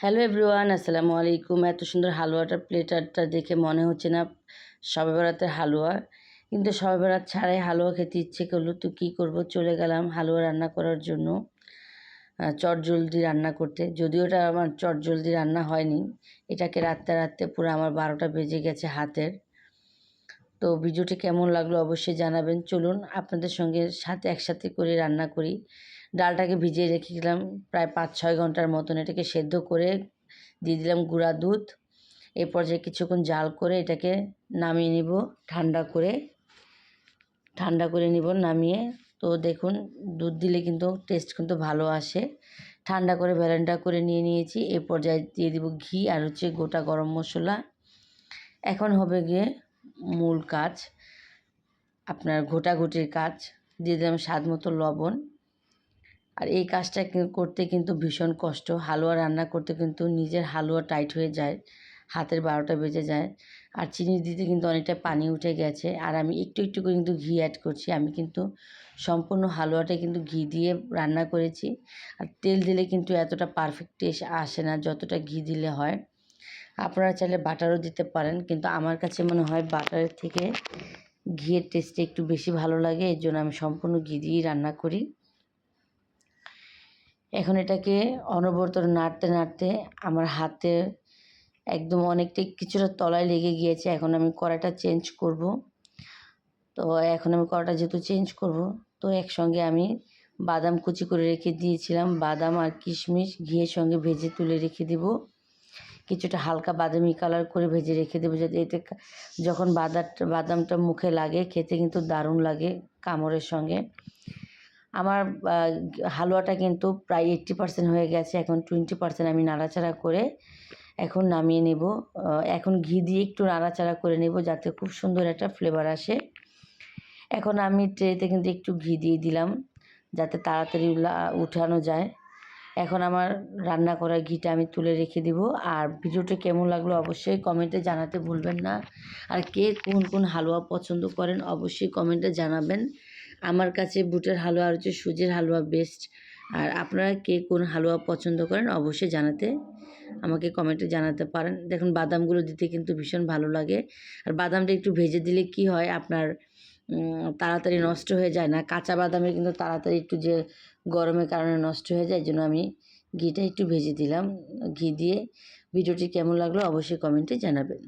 Hello everyone, আসসালামু আলাইকুম। এত সুন্দর হালুয়াটার প্লেটারটা দেখে মনে হচ্ছে না সবে বেড়াতে হালুয়া। কিন্তু সবে বেড়াত ছাড়াই হালুয়া খেতে ইচ্ছে করল। তো কী করব? চলে গেলাম হালুয়া রান্না করার জন্য। চট জলদি রান্না করতে। যদিও এটা আমার চট জলদি রান্না হয়নি। এটাকে রাত্রে রাত্রে পুরো আমার বারোটা বেজে গেছে হাতের। তো ভিডিওটি কেমন লাগল অবশ্যই জানাবেন। চলুন আপনাদের সঙ্গে সাথে একসাথে করে রান্না করি। ডালটাকে ভিজিয়ে রেখে গেলাম প্রায় পাঁচ ছয় ঘণ্টার মতন। এটাকে সেদ্ধ করে দিয়ে দিলাম গুঁড়া দুধ। এই পর্যায়ে কিছুক্ষণ জাল করে এটাকে নামিয়ে নিব, ঠান্ডা করে। ঠান্ডা করে নিব, নামিয়ে। তো দেখুন, দুধ দিলে কিন্তু টেস্ট কিন্তু ভালো আসে। ঠান্ডা করে ব্যালেন্ডা করে নিয়ে নিয়েছি। এ পর্যায়ে দিয়ে দিব ঘি আর হচ্ছে গোটা গরম মশলা। এখন হবে গিয়ে মূল কাজ, আপনার ঘোটাঘুটির কাজ, দিয়ে দিলাম স্বাদ মতো লবণ। আর এই কাজটা করতে কিন্তু ভীষণ কষ্ট। হালুয়া রান্না করতে কিন্তু নিজের হালুয়া টাইট হয়ে যায়, হাতের বারোটা বেজে যায়। আর চিনি দিতে কিন্তু অনেকটা পানি উঠে গেছে। আর আমি একটু একটু করে কিন্তু ঘি অ্যাড করছি। আমি কিন্তু সম্পূর্ণ হালুয়াটা কিন্তু ঘি দিয়ে রান্না করেছি। আর তেল দিলে কিন্তু এতটা পারফেক্ট টেস্ট আসে না, যতটা ঘি দিলে হয়। আপনারা চাইলে বাটারও দিতে পারেন, কিন্তু আমার কাছে মনে হয় বাটারের থেকে ঘিয়ের টেস্টটা একটু বেশি ভালো লাগে, এর জন্য আমি সম্পূর্ণ ঘি দিয়েই রান্না করি। এখন এটাকে অনবরত নাড়তে নাড়তে আমার হাতে একদম অনেকটাই কিছুটা তলায় লেগে গিয়েছে, এখন আমি কড়াটা চেঞ্জ করব। তো এখন আমি কড়াটা যেহেতু চেঞ্জ করব, তো একসঙ্গে আমি বাদাম কুচি করে রেখে দিয়েছিলাম। বাদাম আর কিশমিশ ঘিয়ের সঙ্গে ভেজে তুলে রেখে দেব। কিছুটা হালকা বাদামি কালার করে ভেজে রেখে দেবো যাতে এতে যখন বাদামটা বাদামটা মুখে লাগে, খেতে কিন্তু দারুণ লাগে কামড়ের সঙ্গে। আমার হালুয়াটা কিন্তু প্রায় এইট্টি পার্সেন্ট হয়ে গেছে, এখন টোয়েন্টি পার্সেন্ট আমি নাড়াচাড়া করে এখন নামিয়ে নেব। এখন ঘি দিয়ে একটু নাড়াচাড়া করে নেব যাতে খুব সুন্দর একটা ফ্লেভার আসে। এখন আমি ট্রেতে কিন্তু একটু ঘি দিয়ে দিলাম, যাতে তাড়াতাড়ি উঠানো যায়। এখন আমার রান্না করা ঘিটা আমি তুলে রেখে দিব। আর ভিডিওটা কেমন লাগল অবশ্যই কমেন্টে জানাতে ভুলবেন না। আর কে কোন কোন হালুয়া পছন্দ করেন অবশ্যই কমেন্টে জানাবেন। আমার কাছে বুটের হালুয়া আর হচ্ছে সুজির হালুয়া বেস্ট আর আপনারা কে কোন হালুয়া পছন্দ করেন অবশ্যই জানাতে, আমাকে কমেন্টে জানাতে পারেন। দেখুন বাদামগুলো দিতে কিন্তু ভীষণ ভালো লাগে। আর বাদামটা একটু ভেজে দিলে কি হয়? আপনার তাড়াতাড়ি নষ্ট হয়ে যায় না। কাঁচা বাদামে কিন্তু তাড়াতাড়ি একটু যে গরমের কারণে নষ্ট হয়ে যায় জন্য আমি ঘিটা একটু ভেজে দিলাম। ঘি দিয়ে ভিডিওটি কেমন লাগল অবশ্যই কমেন্টে জানাবেন।